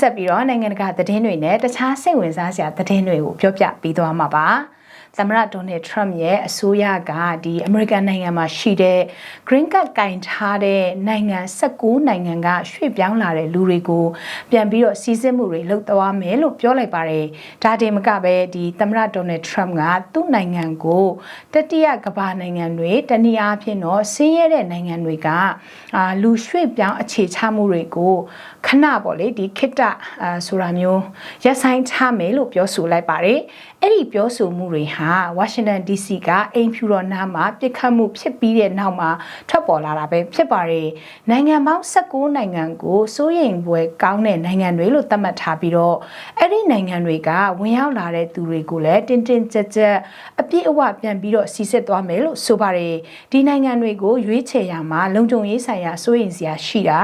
ဆက်ပြီးတော့နိုင်ငံတကာသတင်းတွေနဲ့တခြားစိတ်ဝင်စားစရာသတင်းတွေကိုပြောပြပေးသွားမှာပါ သမ္မတဒေါ်နယ်ထရမ့်ရဲ့အစိုးရကဒီအမေရိကန်နိုင်ငံမှာရှိတဲ့ green card ကင်ထားတဲ့နိုင်ငံ16နိုင်ငံကရွှေ့ပြောင်းလာတဲ့လူတွေကိုပြန်ပြီးတော့စီစစ်မှုတွေလုပ်သွားမယ်လို့ပြောလိုက်ပါတယ်။ဒါတင်မကပဲဒီသမ္မတဒေါ်နယ်ထရမ့်ကသူ့နိုင်ငံကိုတတိယကမ္ဘာနိုင်ငံတွေတနည်းအားဖြင့်တော့ဆင်းရဲတဲ့နိုင်ငံတွေကအာလူရွှေ့ပြောင်းအခြေချမှုတွေကိုခဏပေါ့လေဒီခိတ္တအာဆိုတာမျိုးရက်ဆိုင်ချမယ်လို့ပြောဆိုလိုက်ပါတယ်။အဲ့ဒီပြောဆိုမှုတွေဟာဝါရှင်တန် DC ကအိမ်ဖြူတော်နားမှာပြစ်ခတ်မှုဖြစ်ပြီးတဲ့နောက်မှာထွက်ပေါ်လာတာပဲဖြစ်ပါတယ်။နိုင်ငံပေါင်း16နိုင်ငံကိုစိုးရိမ်ပွဲကောင်းတဲ့နိုင်ငံတွေလို့သတ်မှတ်ထားပြီးတော့အဲ့ဒီနိုင်ငံတွေကဝင်ရောက်လာတဲ့သူတွေကိုလည်းတင်းတင်းကြပ်ကြပ်အပြည့်အဝပြန်ပြီးတော့စီစစ်သွားမယ်လို့ဆိုပါတယ်။ဒီနိုင်ငံတွေကိုရွေးချယ်ရမှာလုံခြုံရေးဆိုင်ရာစိုးရိမ်စရာရှိတာ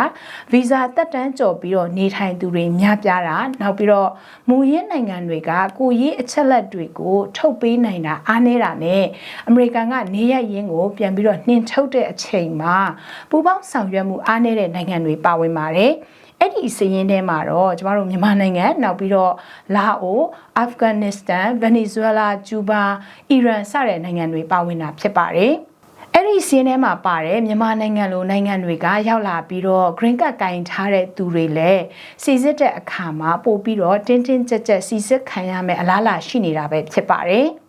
ဗီဇာတက်တန်းကျော်ပြီးတော့နေထိုင်သူတွေများပြားတာနောက်ပြီးတော့မူရင်းနိုင်ငံတွေကကိုရေးအချက်လက်တွေကိုထုတ်ပေးနိုင်တာအားနည်းတာနဲ့အမေရိကန်ကနေရရင်းကိုပြန်ပြီးတော့နှင်ထုတ်တဲ့အချိန်မှာပူပေါင်းဆောင်ရွက်မှုအားနည်းတဲ့နိုင်ငံတွေပါဝင်ပါတယ်အဲ့ဒီစည်ရင်းထဲမှာတော့ကျမတို့မြန်မာနိုင်ငံနောက်ပြီးတော့လာအိုအာဖဂန်နစ္စတန်ဗင်နီဇွဲလားကျူဘာအီရန်စတဲ့နိုင်ငံတွေပါဝင်တာဖြစ်ပါတယ် အဲ့ဒီစီးထဲမှာပါတယ်မြန်မာနိုင်ငံလိုနိုင်ငံတွေကရောက်လာပြီးတော့ green card ကင်ထားတဲ့သူတွေလည်းစီစစ်တဲ့အခါမှာပို့ပြီးတော့တင်းတင်းကြပ်ကြပ်စီစစ်ခံရမယ်အလားအလာရှိနေတာပဲဖြစ်ပါတယ်။